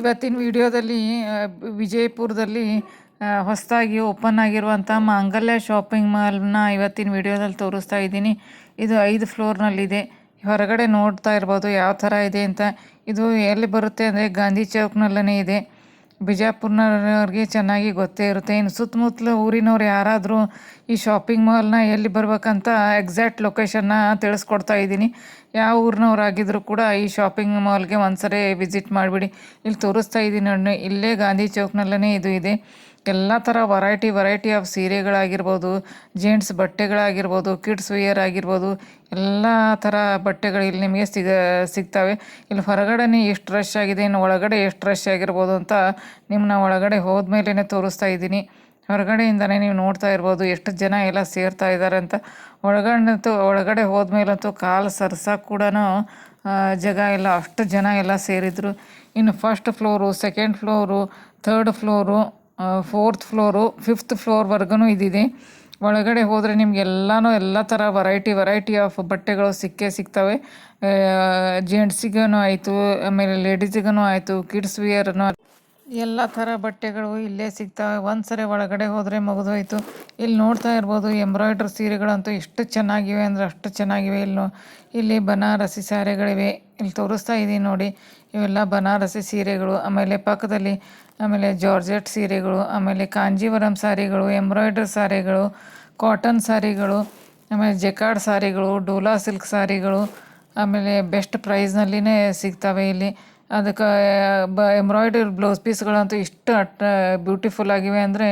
ಇವತ್ತಿನ ವಿಡಿಯೋದಲ್ಲಿ ವಿಜಯಪುರದಲ್ಲಿ ಹೊಸದಾಗಿ ಓಪನ್ ಆಗಿರುವಂಥ ಮಾಂಗಲ್ಯ ಶಾಪಿಂಗ್ ಮಾಲ್ನ ಇವತ್ತಿನ ವಿಡಿಯೋದಲ್ಲಿ ತೋರಿಸ್ತಾ ಇದ್ದೀನಿ. ಇದು ಐದು ಫ್ಲೋರ್ನಲ್ಲಿದೆ. ಹೊರಗಡೆ ನೋಡ್ತಾ ಇರ್ಬೋದು, ಯಾವ ಥರ ಇದೆ ಅಂತ. ಇದು ಎಲ್ಲಿ ಬರುತ್ತೆ ಅಂದರೆ ಗಾಂಧಿ ಚೌಕ್ನಲ್ಲೇ ಇದೆ. ಬಿಜಾಪುರ್ನವ್ರಿಗೆ ಚೆನ್ನಾಗಿ ಗೊತ್ತೇ ಇರುತ್ತೆ. ಇನ್ನು ಸುತ್ತಮುತ್ತಲ ಊರಿನವ್ರು ಯಾರಾದರೂ ಈ ಶಾಪಿಂಗ್ ಮಾಲ್ನ ಎಲ್ಲಿ ಬರ್ಬೇಕಂತ ಎಕ್ಸಾಕ್ಟ್ ಲೊಕೇಶನ್ನ ತಿಳಿಸ್ಕೊಡ್ತಾ ಇದ್ದೀನಿ. ಯಾವ ಊರಿನವ್ರಾಗಿದ್ದರೂ ಕೂಡ ಈ ಶಾಪಿಂಗ್ ಮಾಲ್ಗೆ ಒಂದ್ಸರಿ ವಿಸಿಟ್ ಮಾಡಿಬಿಡಿ. ಇಲ್ಲಿ ತೋರಿಸ್ತಾ ಇದ್ದೀನಿ ನೋಡಿ ಇಲ್ಲೇ ಗಾಂಧಿ ಚೌಕ್ನಲ್ಲೇ ಇದು ಇದೆ. ಎಲ್ಲ ಥರ ವರೈಟಿ ವೆರೈಟಿ ಆಫ್ ಸೀರೆಗಳಾಗಿರ್ಬೋದು ಜೆಂಟ್ಸ್ ಬಟ್ಟೆಗಳಾಗಿರ್ಬೋದು ಕಿಡ್ಸ್ ವಿಯರ್ ಆಗಿರ್ಬೋದು, ಎಲ್ಲ ಥರ ಬಟ್ಟೆಗಳು ಇಲ್ಲಿ ನಿಮಗೆ ಸಿಗ, ಸಿಗ್ತವೆ. ಇಲ್ಲಿ ಹೊರಗಡೆನೇ ಎಷ್ಟು ರಶ್ ಆಗಿದೆ, ಇನ್ನು ಒಳಗಡೆ ಎಷ್ಟು ರಶ್ ಆಗಿರ್ಬೋದು ಅಂತ ನಿಮ್ಮನ್ನ ಒಳಗಡೆ ಹೋದ್ಮೇಲೆ ತೋರಿಸ್ತಾ ಇದ್ದೀನಿ. ಹೊರಗಡೆಯಿಂದನೇ ನೀವು ನೋಡ್ತಾ ಇರ್ಬೋದು ಎಷ್ಟು ಜನ ಎಲ್ಲ ಸೇರ್ತಾ ಇದ್ದಾರೆ ಅಂತ. ಒಳಗಡೆ ಒಳಗಡೆ ಹೋದ್ಮೇಲಂತೂ ಕಾಲು ಸರ್ಸಕ್ಕೆ ಕೂಡ ಜಾಗ ಎಲ್ಲ, ಅಷ್ಟು ಜನ ಎಲ್ಲ ಸೇರಿದ್ರು. ಇನ್ನು first floor second floor third floor fourth floor fifth ಫ್ಲೋರ್ವರೆಗೂ ಇದಿದೆ. ಒಳಗಡೆ ಹೋದರೆ ನಿಮ್ಗೆ ಎಲ್ಲನೂ ಎಲ್ಲ ಥರ ವೆರೈಟಿ ವೆರೈಟಿ ಆಫ್ ಬಟ್ಟೆಗಳು ಸಿಕ್ಕೇ ಸಿಗ್ತವೆ. ಜೆಂಟ್ಸಿಗೂ ಆಯಿತು, ಆಮೇಲೆ ಲೇಡೀಸಿಗೂ ಆಯಿತು ಕಿಡ್ಸ್ ವಿಯರ್ನು ಎಲ್ಲ ಥರ ಬಟ್ಟೆಗಳು ಇಲ್ಲೇ ಸಿಗ್ತವೆ. ಒಂದು ಸರಿ ಒಳಗಡೆ ಹೋದರೆ ಮುಗಿದೋಯ್ತು. ಇಲ್ಲಿ ನೋಡ್ತಾ ಇರ್ಬೋದು ಎಂಬ್ರಾಯ್ಡ್ರಿ ಸೀರೆಗಳಂತೂ ಎಷ್ಟು ಚೆನ್ನಾಗಿವೆ ಅಂದರೆ ಅಷ್ಟು ಚೆನ್ನಾಗಿವೆ. ಇಲ್ಲಿ ಇಲ್ಲಿ ಬನಾರಸಿ ಸ್ಯಾರೆಗಳಿವೆ ಇಲ್ಲಿ ತೋರಿಸ್ತಾ ಇದ್ದೀನಿ ನೋಡಿ. ಇವೆಲ್ಲ ಬನಾರಸಿ ಸೀರೆಗಳು, ಆಮೇಲೆ ಪಕ್ಕದಲ್ಲಿ ಆಮೇಲೆ ಜಾರ್ಜೆಟ್ ಸೀರೆಗಳು, ಆಮೇಲೆ ಕಾಂಜೀವರಂ ಸಾರಿಗಳು, ಎಂಬ್ರಾಯ್ಡ್ರಿ ಸಾರಿಗಳು, ಕಾಟನ್ ಸಾರಿಗಳು, ಆಮೇಲೆ ಜೆಕಾರ್ಡ್ ಸಾರಿಗಳು, ಡೋಲಾ ಸಿಲ್ಕ್ ಸಾರಿಗಳು, ಆಮೇಲೆ ಬೆಸ್ಟ್ ಪ್ರೈಸ್ನಲ್ಲಿನೇ ಸಿಗ್ತವೆ ಇಲ್ಲಿ. ಅದಕ್ಕೆ, ಬ, ಎಂಬ್ರಾಯ್ಡ್ರಿ ಬ್ಲೌಸ್ ಪೀಸ್ಗಳಂತೂ ಇಷ್ಟು ಅಟ್, ಬ್ಯೂಟಿಫುಲ್ ಆಗಿವೆ ಅಂದರೆ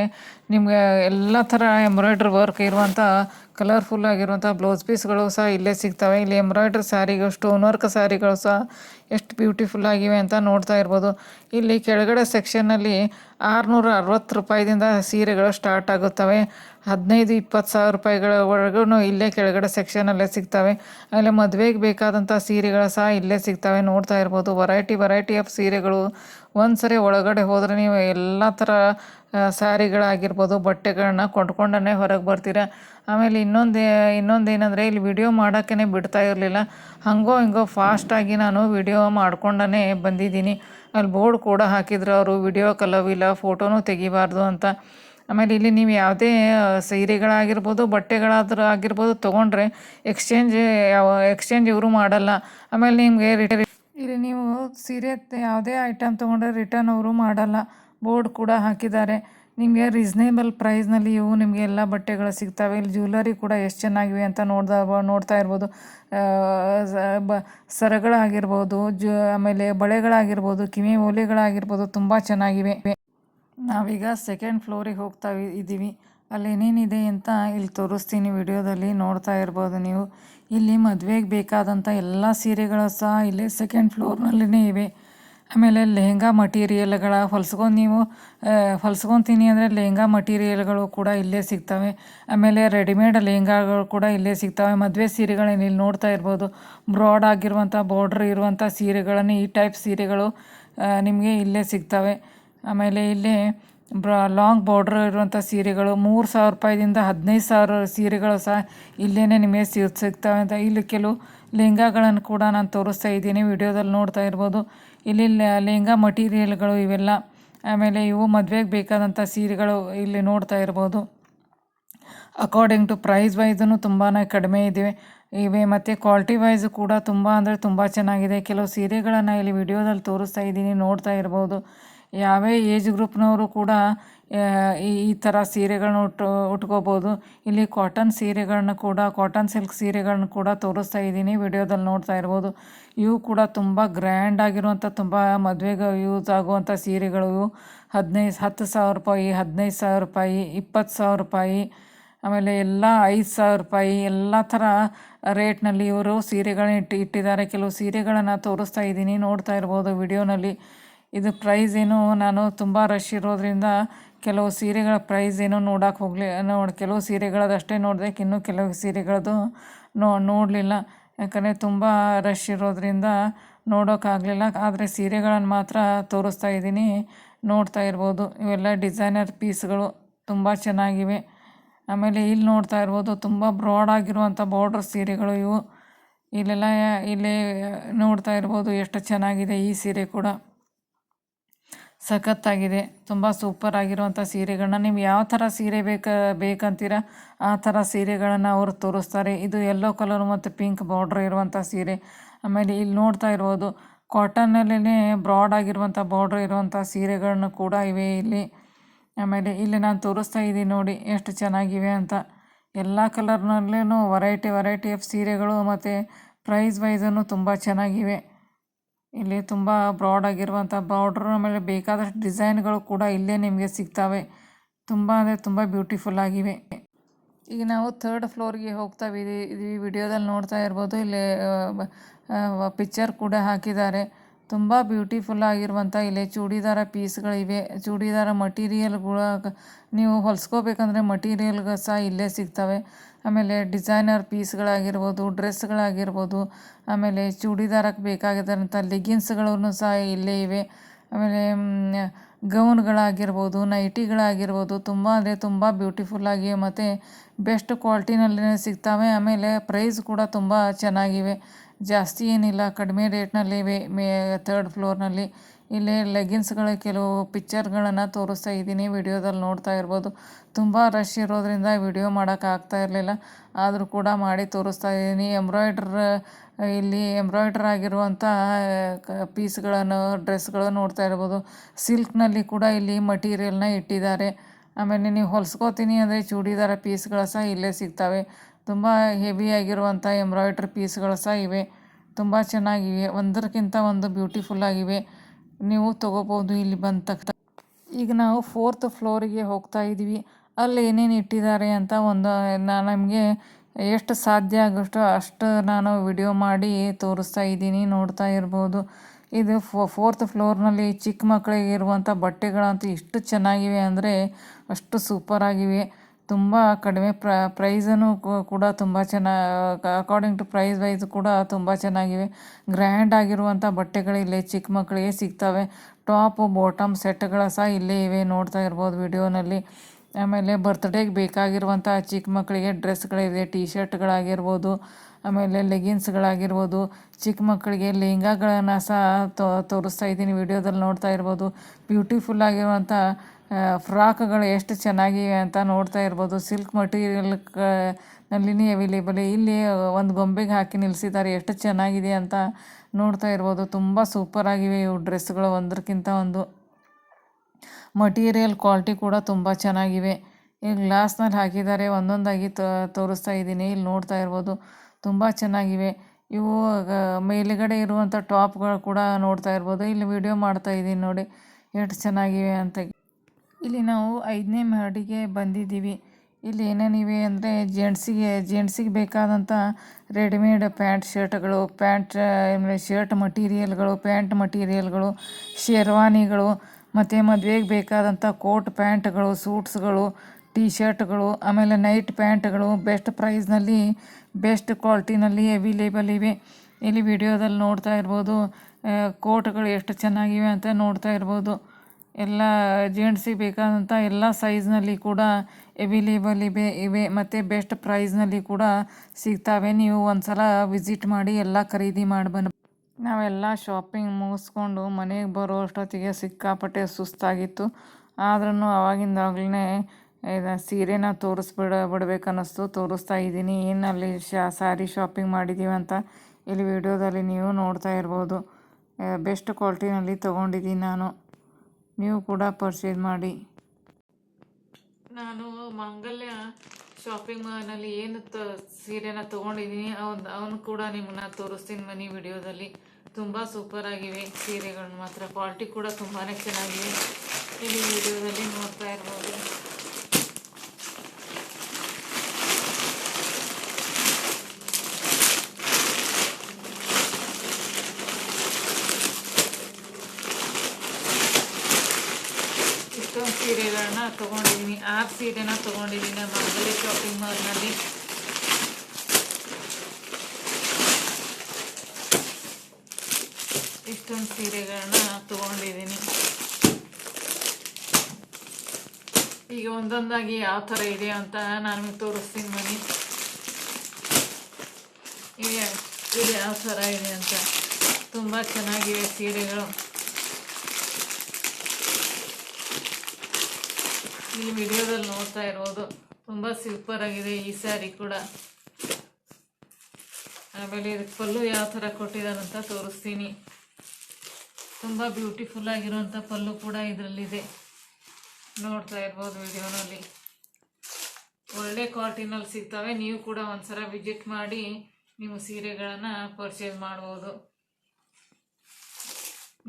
ನಿಮಗೆ ಎಲ್ಲ ಥರ ಎಂಬ್ರಾಯ್ಡ್ರಿ ವರ್ಕ್ ಇರುವಂಥ ಕಲರ್ಫುಲ್ ಆಗಿರುವಂಥ ಬ್ಲೌಸ್ ಪೀಸ್ಗಳು ಸಹ ಇಲ್ಲೇ ಸಿಗ್ತವೆ. ಇಲ್ಲಿ ಎಂಬ್ರಾಯ್ಡ್ರಿ ಸ್ಯಾರಿಗಳು ಸ್ಟೋನ್ ವರ್ಕ್ ಸ್ಯಾರಿಗಳು ಸಹ ಎಷ್ಟು ಬ್ಯೂಟಿಫುಲ್ ಆಗಿವೆ ಅಂತ ನೋಡ್ತಾ ಇರ್ಬೋದು. ಇಲ್ಲಿ ಕೆಳಗಡೆ ಸೆಕ್ಷನ್ನಲ್ಲಿ ಆರುನೂರ ಅರವತ್ತು ರೂಪಾಯಿದಿಂದ ಸೀರೆಗಳು ಸ್ಟಾರ್ಟ್ ಆಗುತ್ತವೆ. ಹದಿನೈದು, ಇಪ್ಪತ್ತು ಸಾವಿರ ರೂಪಾಯಿಗಳವರೆಗೂ ಇಲ್ಲೇ ಕೆಳಗಡೆ ಸೆಕ್ಷನಲ್ಲೇ ಸಿಗ್ತವೆ. ಆಮೇಲೆ ಮದುವೆಗೆ ಬೇಕಾದಂಥ ಸೀರೆಗಳು ಸಹ ಇಲ್ಲೇ ಸಿಗ್ತವೆ. ನೋಡ್ತಾ ಇರ್ಬೋದು. ವೆರೈಟಿ ವೆರೈಟಿ ಆಫ್ ಸೀರೆಗಳು ಒಂದು ಸರಿ ಒಳಗಡೆ ಹೋದರೆ ನೀವು ಎಲ್ಲ ಥರ ಸ್ಯಾರಿಗಳಾಗಿರ್ಬೋದು, ಬಟ್ಟೆಗಳನ್ನ ಕೊಂಡ್ಕೊಂಡೇ ಹೊರಗೆ ಬರ್ತೀರ. ಆಮೇಲೆ ಇನ್ನೊಂದು ಇನ್ನೊಂದು ಏನಂದರೆ ಇಲ್ಲಿ ವಿಡಿಯೋ ಮಾಡೋಕ್ಕೇ ಬಿಡ್ತಾ ಇರಲಿಲ್ಲ. ಹಾಗೋ ಹಿಂಗೋ ಫಾಸ್ಟಾಗಿ ನಾನು ವಿಡಿಯೋ ಮಾಡ್ಕೊಂಡೇ ಬಂದಿದ್ದೀನಿ. ಅಲ್ಲಿ ಬೋರ್ಡ್ ಕೂಡ ಹಾಕಿದ್ರು ಅವರು ವಿಡಿಯೋ ಕಲವಿಲ್ಲ ಫೋಟೋನೂ ತೆಗಿಬಾರ್ದು ಅಂತ. ಆಮೇಲೆ ಇಲ್ಲಿ ನೀವು ಯಾವುದೇ ಸೀರೆಗಳಾಗಿರ್ಬೋದು, ಬಟ್ಟೆಗಳಾದ್ರೂ ಆಗಿರ್ಬೋದು, ತೊಗೊಂಡ್ರೆ ಎಕ್ಸ್ಚೇಂಜ್ ಯಾವ ಎಕ್ಸ್ಚೇಂಜ್ ಇವರು ಮಾಡಲ್ಲ. ಆಮೇಲೆ ನಿಮಗೆ ರಿಟರ್ ಇಲ್ಲಿ ನೀವು ಸೀರೆ ಯಾವುದೇ ಐಟಮ್ ತೊಗೊಂಡ್ರೆ ರಿಟರ್ನ್ ಅವರು ಮಾಡಲ್ಲ. ಬೋರ್ಡ್ ಕೂಡ ಹಾಕಿದ್ದಾರೆ. ನಿಮಗೆ ರೀಸ್ನೇಬಲ್ ಪ್ರೈಸ್ನಲ್ಲಿ ಇವು ನಿಮಗೆ ಎಲ್ಲ ಬಟ್ಟೆಗಳು ಸಿಗ್ತವೆ. ಇಲ್ಲಿ ಜ್ಯುವೆಲ್ಲರಿ ಕೂಡ ಎಷ್ಟು ಚೆನ್ನಾಗಿವೆ ಅಂತ ನೋಡ್ದ ನೋಡ್ತಾ ಇರ್ಬೋದು. ಬ, ಸರಗಳಾಗಿರ್ಬೋದು, ಜು ಆಮೇಲೆ ಬಳೆಗಳಾಗಿರ್ಬೋದು ಕಿವಿ ಓಲೆಗಳಾಗಿರ್ಬೋದು ತುಂಬ ಚೆನ್ನಾಗಿವೆ. ನಾವೀಗ ಸೆಕೆಂಡ್ ಫ್ಲೋರಿಗೆ ಹೋಗ್ತಾ ಇದ್ದೀವಿ. ಅಲ್ಲಿ ಏನೇನಿದೆ ಅಂತ ಇಲ್ಲಿ ತೋರಿಸ್ತೀನಿ ವಿಡಿಯೋದಲ್ಲಿ, ನೋಡ್ತಾ ಇರ್ಬೋದು ನೀವು. ಇಲ್ಲಿ ಮದುವೆಗೆ ಬೇಕಾದಂಥ ಎಲ್ಲ ಸೀರೆಗಳು ಸಹ ಇಲ್ಲಿ ಸೆಕೆಂಡ್ ಫ್ಲೋರ್ನಲ್ಲಿನೇ ಇವೆ. ಆಮೇಲೆ ಲೆಹೆಂಗಾ ಮಟೀರಿಯಲ್ಗಳ ಹೊಲ್ಸ್ಕೊಂಡು ನೀವು ಹೊಲ್ಸ್ಕೊತೀನಿ ಅಂದರೆ ಲೆಹಂಗಾ ಮಟೀರಿಯಲ್ಗಳು ಕೂಡ ಇಲ್ಲೇ ಸಿಗ್ತವೆ. ಆಮೇಲೆ ರೆಡಿಮೇಡ್ ಲೆಹೆಂಗಾಗಳು ಕೂಡ ಇಲ್ಲೇ ಸಿಗ್ತವೆ. ಮದುವೆ ಸೀರೆಗಳನ್ನ ಇಲ್ಲಿ ನೋಡ್ತಾ ಇರ್ಬೋದು. ಬ್ರಾಡ್ ಆಗಿರುವಂಥ ಬಾರ್ಡ್ರ್ ಇರುವಂಥ ಸೀರೆಗಳನ್ನು ಈ ಟೈಪ್ ಸೀರೆಗಳು ನಿಮಗೆ ಇಲ್ಲೇ ಸಿಗ್ತವೆ. ಆಮೇಲೆ ಇಲ್ಲಿ ಬ್ರ, ಲಾಂಗ್ ಬಾರ್ಡ್ರ್ ಇರುವಂಥ ಸೀರೆಗಳು, ಮೂರು ಸಾವಿರ ರೂಪಾಯಿದಿಂದ ಹದಿನೈದು ಸಾವಿರ ಸೀರೆಗಳು ಸಹ ಇಲ್ಲೇ ನಿಮಗೆ ಸಿಗ್ತವೆ ಅಂತ. ಇಲ್ಲಿ ಕೆಲವು ಲೆಹಂಗಾಗಳನ್ನು ಕೂಡ ನಾನು ತೋರಿಸ್ತಾ ಇದ್ದೀನಿ, ವಿಡಿಯೋದಲ್ಲಿ ನೋಡ್ತಾ ಇರ್ಬೋದು. ಇಲ್ಲಿ ಲೆಹಂಗಾ ಮಟೀರಿಯಲ್ಗಳು ಇವೆಲ್ಲ. ಆಮೇಲೆ ಇವು ಮದುವೆಗೆ ಬೇಕಾದಂಥ ಸೀರೆಗಳು ಇಲ್ಲಿ ನೋಡ್ತಾ ಇರ್ಬೋದು. ಅಕಾರ್ಡಿಂಗ್ ಟು ಪ್ರೈಸ್ ವೈಸೂ ತುಂಬಾ ಕಡಿಮೆ ಇದೆ ಇವೆ ಮತ್ತು ಕ್ವಾಲಿಟಿ ವೈಸ್ ಕೂಡ ತುಂಬ ಅಂದರೆ ತುಂಬ ಚೆನ್ನಾಗಿದೆ. ಕೆಲವು ಸೀರೆಗಳನ್ನು ಇಲ್ಲಿ ವಿಡಿಯೋದಲ್ಲಿ ತೋರಿಸ್ತಾ ಇದ್ದೀನಿ, ನೋಡ್ತಾ ಇರ್ಬೋದು. ಯಾವೇ ಏಜ್ ಗ್ರೂಪ್ನವರು ಕೂಡ ಈ ಥರ ಸೀರೆಗಳನ್ನ ಉಟ್ಟು, ಉಟ್ಕೋಬೋದು. ಇಲ್ಲಿ ಕಾಟನ್ ಸೀರೆಗಳನ್ನ ಕೂಡ ಕಾಟನ್ ಸಿಲ್ಕ್ ಸೀರೆಗಳನ್ನ ಕೂಡ ತೋರಿಸ್ತಾ ಇದ್ದೀನಿ, ವಿಡಿಯೋದಲ್ಲಿ ನೋಡ್ತಾ ಇರ್ಬೋದು. ಇವು ಕೂಡ ತುಂಬ ಗ್ರ್ಯಾಂಡ್ ಆಗಿರುವಂಥ ತುಂಬ ಮದುವೆಗೆ ಯೂಸ್ ಆಗುವಂಥ ಸೀರೆಗಳು ಇವು. ಹದಿನೈದು, ಹತ್ತು ಸಾವಿರ ರೂಪಾಯಿ, ಹದಿನೈದು ಸಾವಿರ ರೂಪಾಯಿ, ಇಪ್ಪತ್ತು ಸಾವಿರ ರೂಪಾಯಿ, ಆಮೇಲೆ ಎಲ್ಲ ಐದು ಸಾವಿರ ರೂಪಾಯಿ, ಎಲ್ಲ ಥರ ರೇಟ್ನಲ್ಲಿ ಇವರು ಸೀರೆಗಳನ್ನ ಇಟ್ಟು, ಇಟ್ಟಿದ್ದಾರೆ. ಕೆಲವು ಸೀರೆಗಳನ್ನು ತೋರಿಸ್ತಾ ಇದ್ದೀನಿ, ನೋಡ್ತಾ ಇರ್ಬೋದು ವಿಡಿಯೋನಲ್ಲಿ. ಇದು ಪ್ರೈಸ್ ಏನು? ನಾನು ತುಂಬ ರಶ್ ಇರೋದ್ರಿಂದ ಕೆಲವು ಸೀರೆಗಳ ಪ್ರೈಸ್ ಏನು ನೋಡೋಕೆ ಹೋಗಲಿ ನೋಡಿ ಕೆಲವು ಸೀರೆಗಳದಷ್ಟೇ ನೋಡಿದೆ ಇನ್ನು ಕೆಲವು ಸೀರೆಗಳದ್ದು ನೋ ನೋಡಲಿಲ್ಲ. ಯಾಕಂದರೆ ತುಂಬ ರಶ್ ಇರೋದ್ರಿಂದ ನೋಡೋಕ್ಕಾಗಲಿಲ್ಲ ಆದರೆ ಸೀರೆಗಳನ್ನು ಮಾತ್ರ ತೋರಿಸ್ತಾ ಇದ್ದೀನಿ. ನೋಡ್ತಾ ಇರ್ಬೋದು. ಇವೆಲ್ಲ ಡಿಸೈನರ್ ಪೀಸ್ಗಳು ತುಂಬ ಚೆನ್ನಾಗಿವೆ. ಆಮೇಲೆ ಇಲ್ಲಿ ನೋಡ್ತಾ ಇರ್ಬೋದು, ತುಂಬ ಬ್ರಾಡ್ ಆಗಿರುವಂಥ ಬಾರ್ಡರ್ ಸೀರೆಗಳು ಇವು. ಇಲ್ಲೆಲ್ಲ ಇಲ್ಲಿ ನೋಡ್ತಾ ಇರ್ಬೋದು ಎಷ್ಟು ಚೆನ್ನಾಗಿದೆ ಈ ಸೀರೆ ಕೂಡ. ಸಖತ್ತಾಗಿದೆ. ತುಂಬ ಸೂಪರ್ ಆಗಿರುವಂಥ ಸೀರೆಗಳನ್ನ. ನೀವು ಯಾವ ಥರ ಸೀರೆ ಬೇಕ, ಬೇಕಂತೀರ? ಆ ಥರ ಸೀರೆಗಳನ್ನು ಅವರು ತೋರಿಸ್ತಾರೆ. ಇದು ಯೆಲ್ಲೋ ಕಲರ್ ಮತ್ತು ಪಿಂಕ್ ಬಾರ್ಡ್ರ್ ಇರುವಂಥ ಸೀರೆ. ಆಮೇಲೆ ಇಲ್ಲಿ ನೋಡ್ತಾ ಇರ್ಬೋದು ಕಾಟನ್ನಲ್ಲೇ ಬ್ರಾಡ್ ಆಗಿರುವಂಥ ಬಾರ್ಡ್ರ್ ಇರುವಂಥ ಸೀರೆಗಳನ್ನು ಕೂಡ ಇವೆ ಇಲ್ಲಿ. ಆಮೇಲೆ ಇಲ್ಲಿ ನಾನು ತೋರಿಸ್ತಾ ಇದ್ದೀನಿ ನೋಡಿ, ಎಷ್ಟು ಚೆನ್ನಾಗಿವೆ ಅಂತ. ಎಲ್ಲ ಕಲರ್ನಲ್ಲೂ ವೆರೈಟಿ ವೆರೈಟಿ ಆಫ್ ಸೀರೆಗಳು ಮತ್ತು ಪ್ರೈಸ್ ವೈಸನ್ನು ತುಂಬ ಚೆನ್ನಾಗಿವೆ. ಇಲ್ಲಿ ತುಂಬ ಬ್ರಾಡ್ ಆಗಿರುವಂಥ ಬಾರ್ಡ್ರು ಆಮೇಲೆ ಬೇಕಾದಷ್ಟು ಡಿಸೈನ್ಗಳು ಕೂಡ ಇಲ್ಲೇ ನಿಮಗೆ ಸಿಗ್ತವೆ. ತುಂಬ ಅಂದರೆ ತುಂಬ ಬ್ಯೂಟಿಫುಲ್ ಆಗಿವೆ. ಈಗ ನಾವು ಥರ್ಡ್ ಫ್ಲೋರ್ಗೆ ಹೋಗ್ತಾ ಇದೀವಿ ವಿಡಿಯೋದಲ್ಲಿ ನೋಡ್ತಾ ಇರ್ಬೋದು. ಇಲ್ಲಿ ಪಿಕ್ಚರ್ ಕೂಡ ಹಾಕಿದ್ದಾರೆ. ತುಂಬ ಬ್ಯೂಟಿಫುಲ್ ಆಗಿರುವಂಥ ಇಲ್ಲಿ ಚೂಡಿದಾರ ಪೀಸ್ಗಳಿವೆ ಚೂಡಿದಾರ ಮಟೀರಿಯಲ್ಗಳ ನೀವು ಹೊಲಿಸ್ಕೋಬೇಕಂದ್ರೆ ಮಟೀರಿಯಲ್ಗ ಸಹ ಇಲ್ಲೇ ಸಿಗ್ತವೆ. ಆಮೇಲೆ ಡಿಸೈನರ್ ಪೀಸ್ಗಳಾಗಿರ್ಬೋದು ಡ್ರೆಸ್ಗಳಾಗಿರ್ಬೋದು ಆಮೇಲೆ ಚೂಡಿದಾರಕ್ಕೆ ಬೇಕಾಗಿದ್ದಂಥ ಲೆಗಿನ್ಸ್ಗಳನ್ನು ಸಹ ಇಲ್ಲೇ ಇವೆ. ಆಮೇಲೆ ಗೌನ್ಗಳಾಗಿರ್ಬೋದು ನೈಟಿಗಳಾಗಿರ್ಬೋದು ತುಂಬ ಅಂದರೆ ತುಂಬ ಬ್ಯೂಟಿಫುಲ್ಲಾಗಿ ಮತ್ತು ಬೆಸ್ಟ್ ಕ್ವಾಲಿಟಿನಲ್ಲೇ ಸಿಗ್ತವೆ. ಆಮೇಲೆ ಪ್ರೈಸ್ ಕೂಡ ತುಂಬ ಚೆನ್ನಾಗಿವೆ. ಜಾಸ್ತಿ ಏನಿಲ್ಲ, ಕಡಿಮೆ ರೇಟ್ನಲ್ಲಿವೆ ಮೇ ತರ್ಡ್ ಫ್ಲೋರ್ನಲ್ಲಿ ಇಲ್ಲಿ ಲೆಗಿನ್ಸ್ಗಳ ಕೆಲವು ಪಿಕ್ಚರ್ಗಳನ್ನು ತೋರಿಸ್ತಾ ಇದ್ದೀನಿ. ವಿಡಿಯೋದಲ್ಲಿ ನೋಡ್ತಾ ಇರ್ಬೋದು. ತುಂಬ ರಶ್ ಇರೋದ್ರಿಂದ ವಿಡಿಯೋ ಮಾಡೋಕ್ಕಾಗ್ತಾ ಇರಲಿಲ್ಲ. ಆದರೂ ಕೂಡ ಮಾಡಿ ತೋರಿಸ್ತಾ ಇದ್ದೀನಿ. ಎಂಬ್ರಾಯ್ಡ್ರ್ ಇಲ್ಲಿ ಎಂಬ್ರಾಯ್ಡ್ರ್ ಆಗಿರುವಂಥ ಪೀಸ್ಗಳನ್ನು ಡ್ರೆಸ್ಗಳು ನೋಡ್ತಾ ಇರ್ಬೋದು. ಸಿಲ್ಕ್ನಲ್ಲಿ ಕೂಡ ಇಲ್ಲಿ ಮಟೀರಿಯಲ್ನ ಇಟ್ಟಿದ್ದಾರೆ. ಆಮೇಲೆ ನೀವು ಹೊಲಿಸ್ಕೋತೀನಿ ಅಂದರೆ ಚೂಡಿದಾರ ಪೀಸ್ಗಳು ಸಹ ಇಲ್ಲೇ ಸಿಗ್ತವೆ. ತುಂಬ ಹೆವಿಯಾಗಿರುವಂಥ ಎಂಬ್ರಾಯ್ಡ್ರಿ ಪೀಸ್ಗಳು ಸಹ ಇವೆ. ತುಂಬ ಚೆನ್ನಾಗಿವೆ. ಒಂದಕ್ಕಿಂತ ಒಂದು ಬ್ಯೂಟಿಫುಲ್ಲಾಗಿವೆ ನೀವು ತೊಗೋಬೋದು ಇಲ್ಲಿ ಬಂದ ತಕ್ಷಣ. ಈಗ ನಾವು ಫೋರ್ತ್ ಫ್ಲೋರಿಗೆ ಹೋಗ್ತಾ ಇದ್ದೀವಿ. ಅಲ್ಲಿ ಏನೇನು ಇಟ್ಟಿದ್ದಾರೆ ಅಂತ ಒಂದು ನಾನು ನಮಗೆ ಎಷ್ಟು ಸಾಧ್ಯ ಆಗೋಷ್ಟು ಅಷ್ಟು ನಾನು ವಿಡಿಯೋ ಮಾಡಿ ತೋರಿಸ್ತಾ ಇದ್ದೀನಿ. ನೋಡ್ತಾ ಇರ್ಬೋದು. ಇದು ಫೋರ್ತ್ ಫ್ಲೋರ್ನಲ್ಲಿ ಚಿಕ್ಕ ಮಕ್ಕಳಿಗೆ ಇರುವಂಥ ಬಟ್ಟೆಗಳಂತೂ ಎಷ್ಟು ಚೆನ್ನಾಗಿವೆ ಅಂದರೆ ಅಷ್ಟು ಸೂಪರಾಗಿವೆ ತುಂಬ ಕಡಿಮೆ ಪ್ರ ಪ್ರೈಸನ್ನು ಕೂಡ ತುಂಬ ಚೆನ್ನಾಗಿ ಅಕಾರ್ಡಿಂಗ್ ಟು ಪ್ರೈಸ್ ವೈಸ್ ಕೂಡ ತುಂಬ ಚೆನ್ನಾಗಿವೆ. ಗ್ರ್ಯಾಂಡ್ ಆಗಿರುವಂಥ ಬಟ್ಟೆಗಳು ಇಲ್ಲಿ ಚಿಕ್ಕ ಮಕ್ಕಳಿಗೆ ಸಿಗ್ತವೆ. ಟಾಪು ಬಾಟಮ್ ಸೆಟ್ಗಳು ಸಹ ಇಲ್ಲೇ ಇವೆ ನೋಡ್ತಾ ಇರ್ಬೋದು ವಿಡಿಯೋನಲ್ಲಿ. ಆಮೇಲೆ ಬರ್ತ್ಡೇಗೆ ಬೇಕಾಗಿರುವಂಥ ಚಿಕ್ಕ ಮಕ್ಕಳಿಗೆ ಡ್ರೆಸ್ಗಳಿವೆ ಟಿ ಶರ್ಟ್ಗಳಾಗಿರ್ಬೋದು ಆಮೇಲೆ ಲೆಗಿನ್ಸ್ಗಳಾಗಿರ್ಬೋದು ಚಿಕ್ಕ ಮಕ್ಕಳಿಗೆ ಲೆಹಂಗಾಗಳನ್ನು ಸಹ ತೋರಿಸ್ತಾ ಇದ್ದೀನಿ ವಿಡಿಯೋದಲ್ಲಿ ನೋಡ್ತಾ ಇರ್ಬೋದು. ಬ್ಯೂಟಿಫುಲ್ ಆಗಿರುವಂಥ ಫ್ರಾಕ್ಗಳು ಎಷ್ಟು ಚೆನ್ನಾಗಿವೆ ಅಂತ ನೋಡ್ತಾ ಇರ್ಬೋದು. ಸಿಲ್ಕ್ ಮಟೀರಿಯಲ್ ನಲ್ಲಿನೇ ಅವೈಲೇಬಲ್ ಇಲ್ಲಿ ಒಂದು ಗೊಂಬೆಗೆ ಹಾಕಿ ನಿಲ್ಲಿಸಿದ್ದಾರೆ ಎಷ್ಟು ಚೆನ್ನಾಗಿದೆ ಅಂತ ನೋಡ್ತಾ ಇರ್ಬೋದು. ತುಂಬ ಸೂಪರಾಗಿವೆ ಇವು ಡ್ರೆಸ್ಗಳು ಒಂದಕ್ಕಿಂತ ಒಂದು. ಮಟೀರಿಯಲ್ ಕ್ವಾಲಿಟಿ ಕೂಡ ತುಂಬ ಚೆನ್ನಾಗಿವೆ. ಇಲ್ಲಿ ಗ್ಲಾಸ್ನಲ್ಲಿ ಹಾಕಿದ್ದಾರೆ. ಒಂದೊಂದಾಗಿ ತೋರಿಸ್ತಾ ಇದ್ದೀನಿ. ಇಲ್ಲಿ ನೋಡ್ತಾ ಇರ್ಬೋದು. ತುಂಬ ಚೆನ್ನಾಗಿವೆ. ಇವು ಮೇಲುಗಡೆ ಇರುವಂಥ ಟಾಪ್ಗಳು ಕೂಡ ನೋಡ್ತಾ ಇರ್ಬೋದು. ಇಲ್ಲಿ ವಿಡಿಯೋ ಮಾಡ್ತಾ ಇದ್ದೀನಿ ನೋಡಿ. ಎಷ್ಟು ಚೆನ್ನಾಗಿವೆ ಅಂತ. ಇಲ್ಲಿ ನಾವು ಐದನೇ ಮಹಡಿಗೆ ಬಂದಿದ್ದೀವಿ. ಇಲ್ಲಿ ಏನೇನಿವೆ ಅಂದರೆ ಜೆಂಟ್ಸಿಗೆ ಜೆಂಟ್ಸಿಗೆ ಬೇಕಾದಂಥ ರೆಡಿಮೇಡ್ ಪ್ಯಾಂಟ್ ಶರ್ಟ್ಗಳು, ಪ್ಯಾಂಟ್ ಶರ್ಟ್ ಮಟೀರಿಯಲ್ಗಳು, ಪ್ಯಾಂಟ್ ಮಟೀರಿಯಲ್ಗಳು, ಶೇರ್ವಾನಿಗಳು, ಮತ್ತು ಮದುವೆಗೆ ಬೇಕಾದಂಥ ಕೋಟ್ ಪ್ಯಾಂಟ್ಗಳು, ಸೂಟ್ಸ್ಗಳು ಟೀ ಶರ್ಟ್ಗಳು ಆಮೇಲೆ ನೈಟ್ ಪ್ಯಾಂಟ್ಗಳು, ಬೆಸ್ಟ್ ಪ್ರೈಸ್ನಲ್ಲಿ, ಬೆಸ್ಟ್ ಕ್ವಾಲಿಟಿನಲ್ಲಿ ಅವೈಲೇಬಲ್ ಇವೆ. ಇಲ್ಲಿ ವಿಡಿಯೋದಲ್ಲಿ ನೋಡ್ತಾ ಇರ್ಬೋದು ಕೋಟ್ಗಳು ಎಷ್ಟು ಚೆನ್ನಾಗಿವೆ ಅಂತ ನೋಡ್ತಾ ಇರ್ಬೋದು. ಎಲ್ಲ ಜೆಂಟ್ಸಿಗೆ ಬೇಕಾದಂಥ ಎಲ್ಲ ಸೈಜ್ನಲ್ಲಿ ಕೂಡ ಅವೈಲೇಬಲ್ ಇವೆ ಇವೆ. ಮತ್ತು ಬೆಸ್ಟ್ ಪ್ರೈಸ್ನಲ್ಲಿ ಕೂಡ ಸಿಗ್ತಾವೆ. ನೀವು ಒಂದು ಸಲ ವಿಸಿಟ್ ಮಾಡಿ ಎಲ್ಲ ಖರೀದಿ ಮಾಡಿ ಬನ್ ನಾವೆಲ್ಲ ಶಾಪಿಂಗ್ ಮುಗಿಸ್ಕೊಂಡು ಮನೆಗೆ ಬರೋ ಅಷ್ಟೊತ್ತಿಗೆ ಸಿಕ್ಕಾಪಟ್ಟೆ ಸುಸ್ತಾಗಿತ್ತು. ಆದ್ರೂ ಅವಾಗಿಂದಾಗಲೇ ಇದು ಸೀರೆನ ತೋರಿಸ್ಬಿಡ ಬಿಡ್ಬೇಕು ಅನ್ನಿಸ್ತು ತೋರಿಸ್ತಾ ಇದ್ದೀನಿ. ಏನು ಅಲ್ಲಿ ಶಾ ಸ್ಯಾರಿ ಶಾಪಿಂಗ್ ಮಾಡಿದ್ದೀವಿ ಅಂತ ಇಲ್ಲಿ ವಿಡಿಯೋದಲ್ಲಿ ನೀವು ನೋಡ್ತಾ ಇರ್ಬೋದು. ಬೆಸ್ಟ್ ಕ್ವಾಲಿಟಿನಲ್ಲಿ ತೊಗೊಂಡಿದ್ದೀನಿ ನಾನು. ನೀವು ಕೂಡ ಪರ್ಚೇಸ್ ಮಾಡಿ. ನಾನು ಮಾಂಗಲ್ಯ ಶಾಪಿಂಗ್ ಮಾಲ್ನಲ್ಲಿ ಏನು ತ, ಸೀರೆನ ತೊಗೊಂಡಿದ್ದೀನಿ ಅವನು ಅವನು ಕೂಡ ನಿಮ್ಮನ್ನ ತೋರಿಸ್ತೀನಿ ಮನಿ ವಿಡಿಯೋದಲ್ಲಿ. ತುಂಬ ಸೂಪರ್ ಆಗಿವೆ ಸೀರೆಗಳು ಮಾತ್ರ. ಕ್ವಾಲಿಟಿ ಕೂಡ ತುಂಬಾ ಚೆನ್ನಾಗಿವೆ. ಇಲ್ಲಿ ವಿಡಿಯೋದಲ್ಲಿ ನೋಡ್ತಾ ಇರ್ಬೋದು ಇಷ್ಟೊಂದು ಸೀರೆಗಳನ್ನ ತಗೊಂಡಿದ್ದೀನಿ ಆರು ಸೀರೆನ ತೊಗೊಂಡಿದ್ದೀನಿ ಮಂಗಲಿ ಶಾಪಿಂಗ್ ಮಾಲ್ನಲ್ಲಿ ಇಷ್ಟೊಂದು ಸೀರೆಗಳನ್ನ ತೊಗೊಂಡಿದ್ದೀನಿ. ಈಗ ಒಂದೊಂದಾಗಿ ಯಾವ ಥರ ಇದೆ ಅಂತ ನಾನು ತೋರಿಸ್ತೀನಿ ಮನಿ ಇದು ಯಾವ ಥರ ಇದೆ ಅಂತ. ತುಂಬ ಚೆನ್ನಾಗಿವೆ ಸೀರೆಗಳು. ಈ ವಿಡಿಯೋದಲ್ಲಿ ನೋಡ್ತಾ ಇರೋದು ತುಂಬ ಸೂಪರ್ ಆಗಿದೆ ಈ ಸ್ಯಾರಿ ಕೂಡ. ಆಮೇಲೆ ಇದಕ್ಕೆ ಪಲ್ಲು ಯಾವ ಥರ ಕೊಟ್ಟಿದ್ದಾರಂತ ತೋರಿಸ್ತೀನಿ. ತುಂಬ ಬ್ಯೂಟಿಫುಲ್ ಆಗಿರುವಂಥ ಪಲ್ಲು ಕೂಡ ಇದರಲ್ಲಿದೆ. ನೋಡ್ತಾ ಇರ್ಬೋದು ವಿಡಿಯೋನಲ್ಲಿ. ಒಳ್ಳೆ ಕ್ವಾಲಿಟಿನಲ್ಲಿ ಸಿಗ್ತವೆ. ನೀವು ಕೂಡ ಒಂದ್ಸಲ ವಿಸಿಟ್ ಮಾಡಿ ನೀವು ಸೀರೆಗಳನ್ನು ಪರ್ಚೇಸ್ ಮಾಡ್ಬೋದು.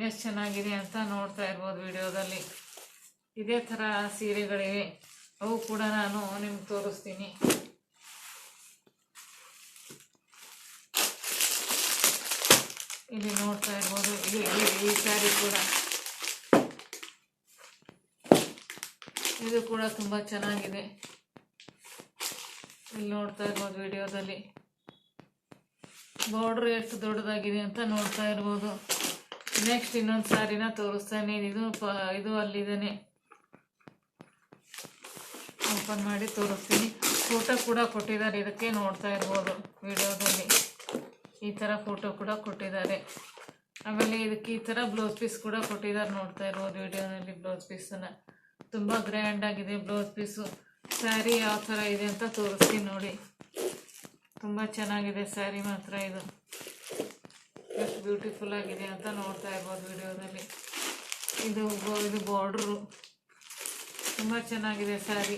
ಎಷ್ಟು ಚೆನ್ನಾಗಿದೆ ಅಂತ ನೋಡ್ತಾ ಇರ್ಬೋದು ವಿಡಿಯೋದಲ್ಲಿ. ಇದೇ ಥರ ಸೀರೆಗಳಿವೆ. ಅವು ಕೂಡ ನಾನು ನಿಮ್ಗೆ ತೋರಿಸ್ತೀನಿ. ಇಲ್ಲಿ ನೋಡ್ತಾ ಇರ್ಬೋದು. ಇಲ್ಲಿ ಈ- ಸ್ಯಾರಿ ಕೂಡ. ಇದು ಕೂಡ ತುಂಬ ಚೆನ್ನಾಗಿದೆ. ಇಲ್ಲಿ ನೋಡ್ತಾ ಇರ್ಬೋದು ವಿಡಿಯೋದಲ್ಲಿ. ಬಾರ್ಡ್ರ್ ಎಷ್ಟು ದೊಡ್ಡದಾಗಿದೆ ಅಂತ ನೋಡ್ತಾ ಇರ್ಬೋದು. ನೆಕ್ಸ್ಟ್ ಇನ್ನೊಂದು ಸಾರಿನ ತೋರಿಸ್ತಾನೆ. ಇದು ಇದು ಅಲ್ಲಿದ್ದಾನೆ. ಓಪನ್ ಮಾಡಿ ತೋರಿಸ್ತೀನಿ. ಫೋಟೋ ಕೂಡ ಕೊಟ್ಟಿದ್ದಾರೆ. ಇದಕ್ಕೆ ನೋಡ್ತಾ ಇರ್ಬೋದು ವಿಡಿಯೋದಲ್ಲಿ. ಈ ಥರ ಫೋಟೋ ಕೂಡ ಕೊಟ್ಟಿದ್ದಾರೆ. ಆಮೇಲೆ ಇದಕ್ಕೆ ಈ ಥರ ಬ್ಲೌಸ್ ಪೀಸ್ ಕೂಡ ಕೊಟ್ಟಿದ್ದಾರೆ ನೋಡ್ತಾ ಇರ್ಬೋದು ವಿಡಿಯೋನಲ್ಲಿ ಬ್ಲೌಸ್ ಪೀಸನ್ನು ತುಂಬ ಗ್ರ್ಯಾಂಡ್ ಆಗಿದೆ ಬ್ಲೌಸ್ ಪೀಸು. ಸ್ಯಾರಿ ಯಾವ ಥರ ಇದೆ ಅಂತ ತೋರಿಸ್ತೀನಿ ನೋಡಿ. ತುಂಬ ಚೆನ್ನಾಗಿದೆ ಸ್ಯಾರಿ ಮಾತ್ರ ಇದು. ಎಷ್ಟು ಬ್ಯೂಟಿಫುಲ್ ಆಗಿದೆ ಅಂತ ನೋಡ್ತಾ ಇರ್ಬೋದು ವಿಡಿಯೋದಲ್ಲಿ. ಇದು ಇದು ಬಾರ್ಡ್ರು ತುಂಬ ಚೆನ್ನಾಗಿದೆ ಸ್ಯಾರಿ.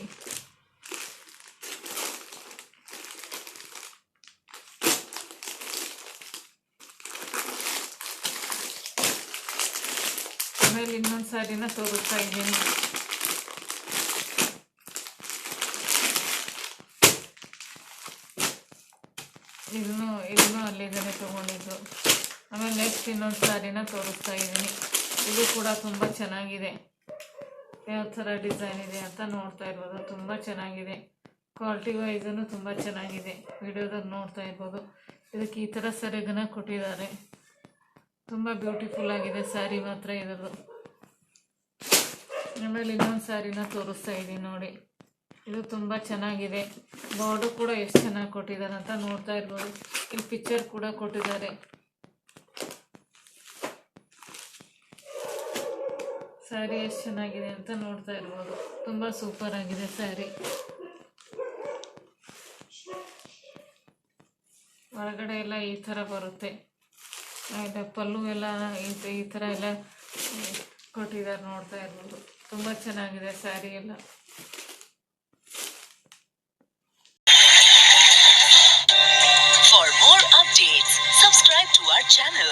ಆಮೇಲೆ ಇನ್ನೊಂದು ಸ್ಯಾರಿನ ತೋರಿಸ್ತಾ ಇದ್ದೀನಿ. ಇದನ್ನು ಇದನ್ನು ಅಲ್ಲಿಂದಲೇ ತೊಗೊಂಡಿದ್ದು. ಆಮೇಲೆ ನೆಕ್ಸ್ಟ್ ಇನ್ನೊಂದು ಸ್ಯಾರಿನ ತೋರಿಸ್ತಾ ಇದ್ದೀನಿ. ಇದು ಕೂಡ ತುಂಬ ಚೆನ್ನಾಗಿದೆ. ಯಾವ ಥರ ಡಿಸೈನ್ ಇದೆ ಅಂತ ನೋಡ್ತಾ ಇರ್ಬೋದು. ತುಂಬ ಚೆನ್ನಾಗಿದೆ. ಕ್ವಾಲಿಟಿ ವೈಸನ್ನು ತುಂಬ ಚೆನ್ನಾಗಿದೆ. ವಿಡಿಯೋದಲ್ಲಿ ನೋಡ್ತಾ ಇರ್ಬೋದು. ಇದಕ್ಕೆ ಈ ಥರ ಸೆರಗನ್ನ ಕೊಟ್ಟಿದ್ದಾರೆ. ತುಂಬ ಬ್ಯೂಟಿಫುಲ್ ಆಗಿದೆ ಸ್ಯಾರಿ ಮಾತ್ರ ಇರೋದು. ಆಮೇಲೆ ಇನ್ನೊಂದು ಸ್ಯಾರಿನ ತೋರಿಸ್ತಾ ಇದ್ದೀನಿ ನೋಡಿ. ಇದು ತುಂಬ ಚೆನ್ನಾಗಿದೆ. ಬಾರ್ಡರ್ ಕೂಡ ಎಷ್ಟು ಚೆನ್ನಾಗಿ ಕೊಟ್ಟಿದ್ದಾರೆ ಅಂತ ನೋಡ್ತಾ ಇರ್ಬೋದು. ಇಲ್ಲಿ ಪಿಕ್ಚರ್ ಕೂಡ ಕೊಟ್ಟಿದ್ದಾರೆ. ಸ್ಯಾರಿ ಎಷ್ಟು ಚೆನ್ನಾಗಿದೆ ಅಂತ ನೋಡ್ತಾ ಇರ್ಬೋದು. ತುಂಬ ಸೂಪರ್ ಆಗಿದೆ ಸ್ಯಾರಿ ಹೊರಗಡೆ ಎಲ್ಲ ಈ ಥರ ಬರುತ್ತೆ. ಆಮೇಲೆ ಪಲ್ಲು ಎಲ್ಲ ಈ ಥರ ಎಲ್ಲ ಕೊಟ್ಟಿದ್ದಾರೆ ನೋಡ್ತಾ ಇರ್ಬೋದು. ತುಂಬ ಚೆನ್ನಾಗಿದೆ ಸ್ಯಾರಿ ಎಲ್ಲ. For more updates, subscribe to our channel,